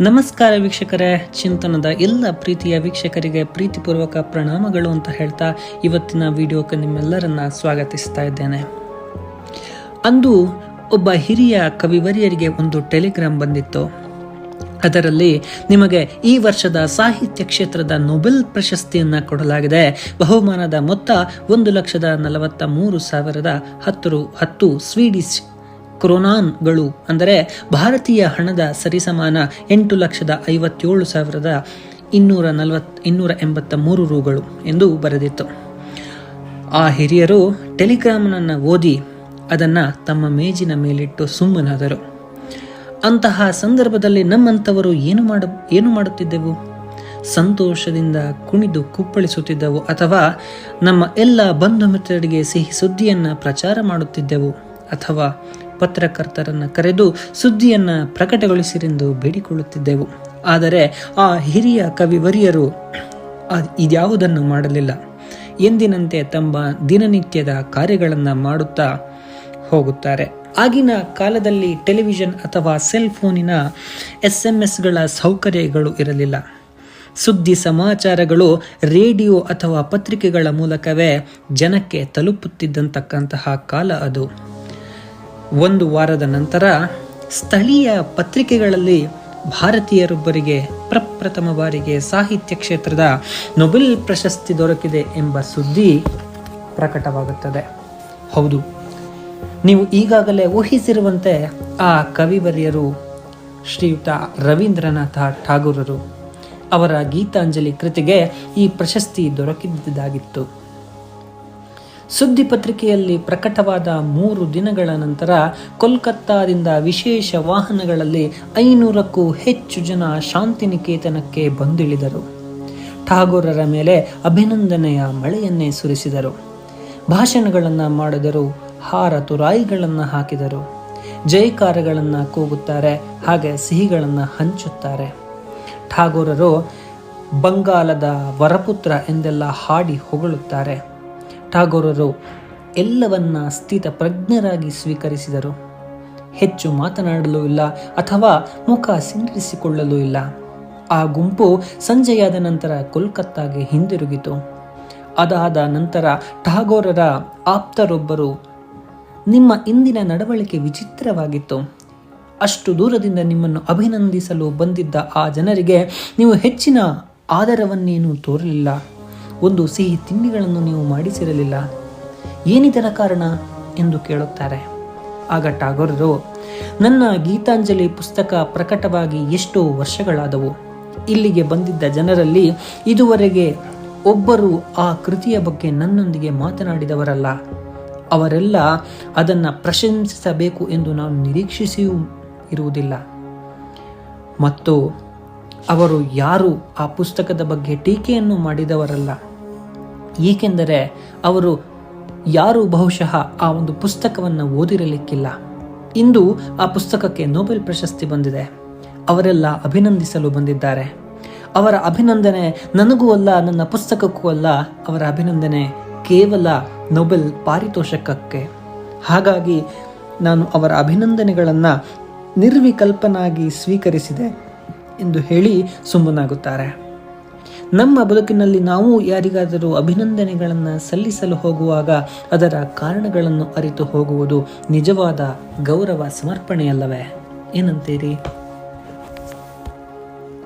ನಮಸ್ಕಾರ ವೀಕ್ಷಕರೇ. ಚಿಂತನದ ಎಲ್ಲ ಪ್ರೀತಿಯ ವೀಕ್ಷಕರಿಗೆ ಪ್ರೀತಿಪೂರ್ವಕ ಪ್ರಣಾಮಗಳು ಅಂತ ಹೇಳ್ತಾ ಇವತ್ತಿನ ವಿಡಿಯೋಕ್ಕೆ ನಿಮ್ಮೆಲ್ಲರನ್ನ ಸ್ವಾಗತಿಸ್ತಾ ಇದ್ದೇನೆ. ಅಂದು ಒಬ್ಬ ಹಿರಿಯ ಕವಿವರಿಯರಿಗೆ ಒಂದು ಟೆಲಿಗ್ರಾಮ್ ಬಂದಿತ್ತು. ಅದರಲ್ಲಿ ನಿಮಗೆ ಈ ವರ್ಷದ ಸಾಹಿತ್ಯ ಕ್ಷೇತ್ರದ ನೊಬೆಲ್ ಪ್ರಶಸ್ತಿಯನ್ನು ಕೊಡಲಾಗಿದೆ. ಬಹುಮಾನದ ಮೊತ್ತ ಒಂದು ಲಕ್ಷದ ನಲವತ್ತ ಮೂರು ಸಾವಿರದ ಹತ್ತು ಹತ್ತು ಸ್ವೀಡಿಶ್ ಕ್ರೋನಾನ್ಗಳು ಅಂದರೆ ಭಾರತೀಯ ಹಣದ ಸರಿಸಮಾನ ಎಂಟು ಲಕ್ಷದ ಐವತ್ತೇಳು ಸಾವಿರದ ಇನ್ನೂರ ನಲವತ್ ಇನ್ನೂರ ಎಂಬತ್ತ ಮೂರು ರೂಗಳು ಎಂದು ಬರೆದಿತ್ತು. ಆ ಹಿರಿಯರು ಟೆಲಿಗ್ರಾಮ್ನನ್ನು ಓದಿ ಅದನ್ನು ತಮ್ಮ ಮೇಜಿನ ಮೇಲಿಟ್ಟು ಸುಮ್ಮನಾದರು. ಅಂತಹ ಸಂದರ್ಭದಲ್ಲಿ ನಮ್ಮಂಥವರು ಏನು ಮಾಡ, ಏನು ಮಾಡುತ್ತಿದ್ದೆವು? ಸಂತೋಷದಿಂದ ಕುಣಿದು ಕುಪ್ಪಳಿಸುತ್ತಿದ್ದೆವು ಅಥವಾ ನಮ್ಮ ಎಲ್ಲ ಬಂಧು ಮಿತ್ರರಿಗೆ ಸಿಹಿ ಸುದ್ದಿಯನ್ನು ಪ್ರಚಾರ ಮಾಡುತ್ತಿದ್ದೆವು ಅಥವಾ ಪತ್ರಕರ್ತರನ್ನು ಕರೆದು ಸುದ್ದಿಯನ್ನು ಪ್ರಕಟಗೊಳಿಸಿರೆಂದು ಬೇಡಿಕೊಳ್ಳುತ್ತಿದ್ದೆವು. ಆದರೆ ಆ ಹಿರಿಯ ಕವಿವರಿಯರು ಇದ್ಯಾವುದನ್ನು ಮಾಡಲಿಲ್ಲ. ಎಂದಿನಂತೆ ತಮ್ಮ ದಿನನಿತ್ಯದ ಕಾರ್ಯಗಳನ್ನು ಮಾಡುತ್ತಾ ಹೋಗುತ್ತಾರೆ. ಆಗಿನ ಕಾಲದಲ್ಲಿ ಟೆಲಿವಿಷನ್ ಅಥವಾ ಸೆಲ್ ಫೋನಿನ ಎಸ್ ಎಂ ಎಸ್ಗಳ ಸೌಕರ್ಯಗಳು ಇರಲಿಲ್ಲ. ಸುದ್ದಿ ಸಮಾಚಾರಗಳು, ರೇಡಿಯೋ ಅಥವಾ ಪತ್ರಿಕೆಗಳ ಮೂಲಕವೇ ಜನಕ್ಕೆ ತಲುಪುತ್ತಿದ್ದಂತಕ್ಕಂತಹ ಕಾಲ ಅದು. ಒಂದು ವಾರದ ನಂತರ ಸ್ಥಳೀಯ ಪತ್ರಿಕೆಗಳಲ್ಲಿ ಭಾರತೀಯರೊಬ್ಬರಿಗೆ ಪ್ರಪ್ರಥಮ ಬಾರಿಗೆ ಸಾಹಿತ್ಯ ಕ್ಷೇತ್ರದ ನೊಬೆಲ್ ಪ್ರಶಸ್ತಿ ದೊರಕಿದೆ ಎಂಬ ಸುದ್ದಿ ಪ್ರಕಟವಾಗುತ್ತದೆ. ಹೌದು, ನೀವು ಈಗಾಗಲೇ ಊಹಿಸಿರುವಂತೆ ಆ ಕವಿವರ್ಯರು ಶ್ರೀಯುತ ರವೀಂದ್ರನಾಥ ಠಾಗೂರರು ಅವರ ಗೀತಾಂಜಲಿ ಕೃತಿಗೆ ಈ ಪ್ರಶಸ್ತಿ ದೊರಕಿದ್ದಾಗಿತ್ತು. ಸುದ್ದಿ ಪತ್ರಿಕೆಯಲ್ಲಿ ಪ್ರಕಟವಾದ ಮೂರು ದಿನಗಳ ನಂತರ ಕೋಲ್ಕತ್ತಾದಿಂದ ವಿಶೇಷ ವಾಹನಗಳಲ್ಲಿ ಐನೂರಕ್ಕೂ ಹೆಚ್ಚು ಜನ ಶಾಂತಿನಿಕೇತನಕ್ಕೆ ಬಂದಿಳಿದರು. ಠಾಗೋರರ ಮೇಲೆ ಅಭಿನಂದನೆಯ ಮಳೆಯನ್ನೇ ಸುರಿಸಿದರು. ಭಾಷಣಗಳನ್ನು ಮಾಡಿದರು ಹಾರ ತುರಾಯಿಗಳನ್ನು ಹಾಕಿದರು. ಜಯಕಾರಗಳನ್ನು ಕೂಗುತ್ತಾರೆ, ಹಾಗೆ ಸಿಹಿಗಳನ್ನು ಹಂಚುತ್ತಾರೆ. ಠಾಗೋರರು ಬಂಗಾಲದ ವರಪುತ್ರ ಎಂದೆಲ್ಲ ಹಾಡಿ ಹೊಗಳುತ್ತಾರೆ. ಠಾಗೂರರು ಎಲ್ಲವನ್ನ ಸ್ಥಿತ ಪ್ರಜ್ಞರಾಗಿ ಸ್ವೀಕರಿಸಿದರು. ಹೆಚ್ಚು ಮಾತನಾಡಲು ಇಲ್ಲ ಅಥವಾ ಮುಖ ಸಿಂಗರಿಸಿಕೊಳ್ಳಲು ಇಲ್ಲ. ಆ ಗುಂಪು ಸಂಜೆಯಾದ ನಂತರ ಕೋಲ್ಕತ್ತಾಗೆ ಹಿಂದಿರುಗಿತು. ಅದಾದ ನಂತರ ಟಾಗೋರರ ಆಪ್ತರೊಬ್ಬರು ನಿಮ್ಮ ಇಂದಿನ ನಡವಳಿಕೆ ವಿಚಿತ್ರವಾಗಿತ್ತು. ಅಷ್ಟು ದೂರದಿಂದ ನಿಮ್ಮನ್ನು ಅಭಿನಂದಿಸಲು ಬಂದಿದ್ದ ಆ ಜನರಿಗೆ ನೀವು ಹೆಚ್ಚಿನ ಆದರವನ್ನೇನು ತೋರಲಿಲ್ಲ. ಒಂದು ಸಿಹಿ ತಿಂಡಿಗಳನ್ನು ನೀವು ಮಾಡಿಸಿರಲಿಲ್ಲ. ಏನಿದರ ಕಾರಣ? ಎಂದು ಕೇಳುತ್ತಾರೆ. ಆಗ ಟಾಗೋರರು ನನ್ನ ಗೀತಾಂಜಲಿ ಪುಸ್ತಕ ಪ್ರಕಟವಾಗಿ ಎಷ್ಟೋ ವರ್ಷಗಳಾದವು. ಇಲ್ಲಿಗೆ ಬಂದಿದ್ದ ಜನರಲ್ಲಿ ಇದುವರೆಗೆ ಒಬ್ಬರು ಆ ಕೃತಿಯ ಬಗ್ಗೆ ನನ್ನೊಂದಿಗೆ ಮಾತನಾಡಿದವರಲ್ಲ. ಅವರೆಲ್ಲ ಅದನ್ನು ಪ್ರಶಂಸಿಸಬೇಕು ಎಂದು ನಾನು ನಿರೀಕ್ಷಿಸಿಯೂ ಇರುವುದಿಲ್ಲ. ಮತ್ತು ಅವರು ಯಾರು ಆ ಪುಸ್ತಕದ ಬಗ್ಗೆ ಟೀಕೆಯನ್ನು ಮಾಡಿದವರಲ್ಲ. ಏಕೆಂದರೆ ಅವರು ಯಾರು ಬಹುಶಃ ಆ ಒಂದು ಪುಸ್ತಕವನ್ನು ಓದಿರಲಿಕ್ಕಿಲ್ಲ. ಇಂದು ಆ ಪುಸ್ತಕಕ್ಕೆ ನೊಬೆಲ್ ಪ್ರಶಸ್ತಿ ಬಂದಿದೆ. ಅವರೆಲ್ಲ ಅಭಿನಂದಿಸಲು ಬಂದಿದ್ದಾರೆ. ಅವರ ಅಭಿನಂದನೆ ನನಗೂ ಅಲ್ಲ, ನನ್ನ ಪುಸ್ತಕಕ್ಕೂ ಅಲ್ಲ, ಅವರ ಅಭಿನಂದನೆ ಕೇವಲ ನೊಬೆಲ್ ಪಾರಿತೋಷಕಕ್ಕೆ. ಹಾಗಾಗಿ ನಾನು ಅವರ ಅಭಿನಂದನೆಗಳನ್ನು ನಿರ್ವಿಕಲ್ಪನಾಗಿ ಸ್ವೀಕರಿಸಿದೆ ಎಂದು ಹೇಳಿ ಸುಮ್ಮನಾಗುತ್ತಾರೆ. ನಮ್ಮ ಬದುಕಿನಲ್ಲಿ ನಾವು ಯಾರಿಗಾದರೂ ಅಭಿನಂದನೆಗಳನ್ನು ಸಲ್ಲಿಸಲು ಹೋಗುವಾಗ ಅದರ ಕಾರಣಗಳನ್ನು ಅರಿತು ಹೋಗುವುದು ನಿಜವಾದ ಗೌರವ ಸಮರ್ಪಣೆಯಲ್ಲವೇ? ಏನಂತೀರಿ?